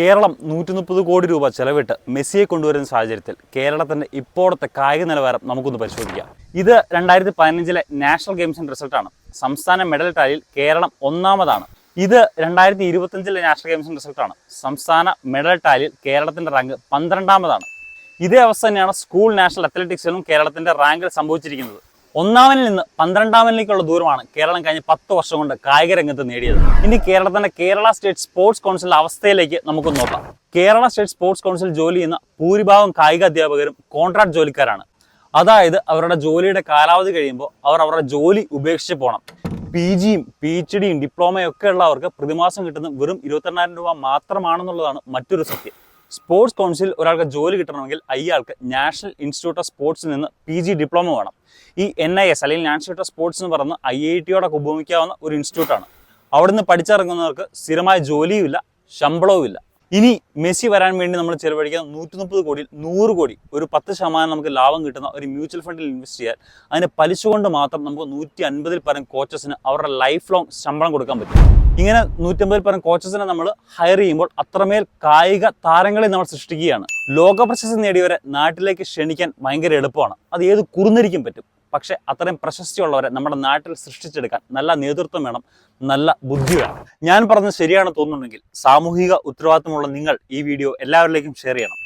കേരളം നൂറ്റി മുപ്പത് കോടി രൂപ ചെലവിട്ട് മെസ്സിയെ കൊണ്ടുവരുന്ന സാഹചര്യത്തിൽ കേരളത്തിന്റെ ഇപ്പോഴത്തെ കായിക നിലവാരം നമുക്കൊന്ന് പരിശോധിക്കാം. ഇത് രണ്ടായിരത്തി പതിനഞ്ചിലെ നാഷണൽ ഗെയിംസിന്റെ റിസൾട്ടാണ്. സംസ്ഥാന മെഡൽ ടാലിയിൽ കേരളം ഒന്നാമതാണ്. ഇത് രണ്ടായിരത്തി ഇരുപത്തഞ്ചിലെ നാഷണൽ ഗെയിംസിന്റെ റിസൾട്ടാണ്. സംസ്ഥാന മെഡൽ ടാലിയിൽ കേരളത്തിന്റെ റാങ്ക് പന്ത്രണ്ടാമതാണ്. ഇതേ അവസ്ഥ തന്നെയാണ് സ്കൂൾ നാഷണൽ അത്ലറ്റിക്സിലും കേരളത്തിന്റെ റാങ്കിൽ സംഭവിച്ചിരിക്കുന്നത്. ഒന്നാമനിൽ നിന്ന് പന്ത്രണ്ടാമനിലേക്കുള്ള ദൂരമാണ് കേരളം കഴിഞ്ഞ പത്ത് വർഷം കൊണ്ട് കായിക രംഗത്ത് നേടിയത്. ഇനി കേരളത്തിന്റെ കേരള സ്റ്റേറ്റ് സ്പോർട്സ് കൗൺസിലിന്റെ അവസ്ഥയിലേക്ക് നമുക്ക് നോക്കാം. കേരള സ്റ്റേറ്റ് സ്പോർട്സ് കൗൺസിൽ ജോലി ചെയ്യുന്ന ഭൂരിഭാഗം കായിക അധ്യാപകരും കോൺട്രാക്ട് ജോലിക്കാരാണ്. അതായത് അവരുടെ ജോലിയുടെ കാലാവധി കഴിയുമ്പോൾ അവർ അവരുടെ ജോലി ഉപേക്ഷിച്ച് പോകണം പി ജിയും പി എച്ച് ഡിയും ഡിപ്ലോമയും ഒക്കെ ഉള്ളവർക്ക് പ്രതിമാസം കിട്ടുന്ന വെറും ഇരുപത്തെണ്ണായിരം രൂപ മാത്രമാണെന്നുള്ളതാണ് മറ്റൊരു സത്യം. സ്പോർട്സ് കൗൺസിൽ ഒരാൾക്ക് ജോലി കിട്ടണമെങ്കിൽ അയാൾക്ക് നാഷണൽ ഇൻസ്റ്റിറ്റ്യൂട്ട് ഓഫ് സ്പോർട്സിൽ നിന്ന് പി ജി ഡിപ്ലോമ വേണം. ഈ എൻ ഐ എസ് അല്ലെങ്കിൽ നാഷണൽ ഇൻസ്റ്റിറ്റ്യൂട്ട് ഓഫ് സ്പോർട്സ് എന്ന് പറയുന്ന ഐ ഐ ടിയോടൊക്കെ ഉപയോഗിക്കാവുന്ന ഒരു ഇൻസ്റ്റിറ്റ്യൂട്ടാണ്. അവിടെ നിന്ന് പഠിച്ചിറങ്ങുന്നവർക്ക് സ്ഥിരമായ ജോലിയുമില്ല ശമ്പളവുമില്ല. ഇനി മെസ്സി വരാൻ വേണ്ടി നമ്മൾ ചെലവഴിക്കുന്ന നൂറ്റി മുപ്പത് കോടിയിൽ നൂറ് കോടി ഒരു പത്ത് ശതമാനം നമുക്ക് ലാഭം കിട്ടുന്ന ഒരു മ്യൂച്വൽ ഫണ്ടിൽ ഇൻവെസ്റ്റ് ചെയ്യാൻ അതിന് പലിശ കൊണ്ട് മാത്രം നമുക്ക് നൂറ്റി അൻപതിൽ പരം കോച്ചസിന് അവരുടെ ലൈഫ് ലോങ് ശമ്പളം കൊടുക്കാൻ പറ്റും. ഇങ്ങനെ നൂറ്റമ്പതിൽ പരം കോച്ചസിനെ നമ്മൾ ഹയർ ചെയ്യുമ്പോൾ അത്രമേൽ കായിക താരങ്ങളെ നമ്മൾ സൃഷ്ടിക്കുകയാണ്. ലോക പ്രശസ്തി നേടിയവരെ നാട്ടിലേക്ക് ക്ഷണിക്കാൻ ഭയങ്കര എളുപ്പമാണ്. അത് ഏത് കുറുന്നിരിക്കും പറ്റും. പക്ഷെ അത്രയും പ്രശസ്തിയുള്ളവരെ നമ്മുടെ നാട്ടിൽ സൃഷ്ടിച്ചെടുക്കാൻ നല്ല നേതൃത്വം വേണം നല്ല ബുദ്ധി വേണം. ഞാൻ പറഞ്ഞത് ശരിയാണ് തോന്നുന്നുണ്ടെങ്കിൽ സാമൂഹിക ഉത്തരവാദിത്തമുള്ള നിങ്ങൾ ഈ വീഡിയോ എല്ലാവരിലേക്കും ഷെയർ ചെയ്യണം.